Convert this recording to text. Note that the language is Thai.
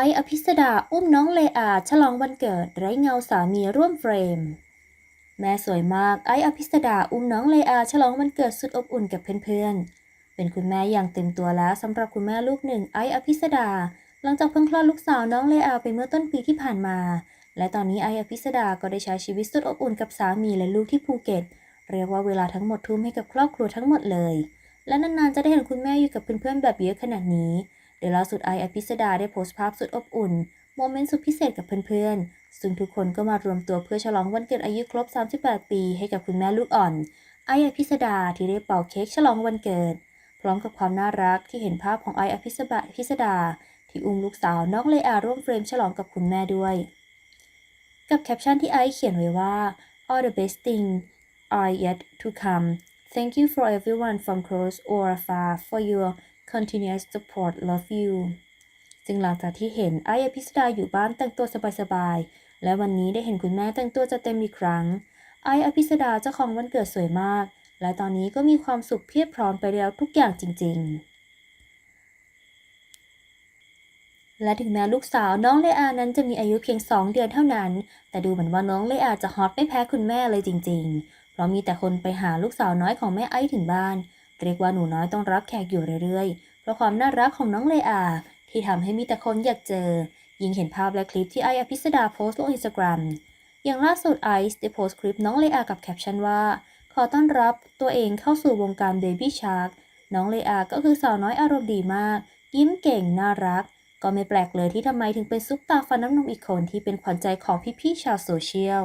ไออภิสดาอุ้มน้องเลอาฉลองวันเกิดไร้เงาสามีร่วมเฟรม แม่สวยมากไออภิสดาอุ้มน้องเลอาฉลองวันเกิดสุดอบอุ่นกับเพื่อนๆ เป็นคุณแม่อย่างเต็มตัวแล้วสำหรับคุณแม่ลูกหนึ่งไออภิสดา หลังจากเพิ่งคลอดลูกสาวน้องเลอาไปเมื่อต้นปีที่ผ่านมา และตอนนี้ไออภิสดาก็ได้ใช้ชีวิตสุดอบอุ่นกับสามีและลูกที่ภูเก็ต เรียกว่าเวลาทั้งหมดทุ่มให้กับครอบครัวทั้งหมดเลย และนานๆจะได้เห็นคุณแม่อยู่กับเพื่อนๆแบบเยอะขนาดนี้ เดี๋ยวล่าสุดไออภิสดาได้โพสต์ภาพสุดอบอุ่น โมเมนต์สุดพิเศษกับเพื่อนๆ ซึ่งทุกคนก็มารวมตัวเพื่อฉลองวันเกิดอายุครบ 38 ปีให้กับคุณแม่ลูกอ่อน ไออภิสดาที่ได้เป่าเค้กฉลองวันเกิด พร้อมกับความน่ารักที่เห็นภาพของไออภิสดาพิสดา ที่อุ้มลูกสาวน้องเลอาร่วมเฟรมฉลองกับคุณแม่ด้วย กับแคปชั่นที่ไอเขียนไว้ว่า all the best things are yet to come thank you for everyone from close or far for your continuous support love you ซึ่งหลังจากที่เห็นไอซ์อภิสดาอยู่บ้านแต่งตัวสบายๆ และวันนี้ได้เห็นคุณแม่แต่งตัวจะเต็มอีกครั้ง ไอซ์อภิสดาเจ้าของวันเกิดสวยมาก และตอนนี้ก็มีความสุขเพียบพร้อมไปแล้วทุกอย่างจริง ๆและถึงแม้ลูกสาวน้องเลอานั้นจะมีอายุเพียง 2 เดือนเท่านั้น แต่ดูเหมือนว่าน้องเลอาจะฮอตไม่แพ้คุณแม่เลยจริง ๆ เพราะมีแต่คนไปหาลูกสาวน้อยของแม่ไอ้ถึงบ้าน เรียกว่าหนูน้อยต้องรับแขกอยู่เรื่อยๆ เพราะความน่ารักของน้องเลอา ที่ทำให้มีแต่คนอยากเจอ ยิ่งเห็นภาพและคลิปที่ไออภิสดาโพสต์ลงอินสตาแกรมอย่างล่าสุดไอซ์ได้โพสต์คลิปน้องเลอากับแคปชั่นว่า ขอต้อนรับตัวเองเข้าสู่วงการเบบี้ชาร์กน้องเลอาก็คือสาวน้อยอารมณ์ดีมาก ยิ้มเก่งน่ารัก ก็ไม่แปลกเลยที่ทำไมถึงเป็นซุปตาฟันน้ำนมอีกคนที่เป็นขวัญใจของพี่ๆชาวโซเชียล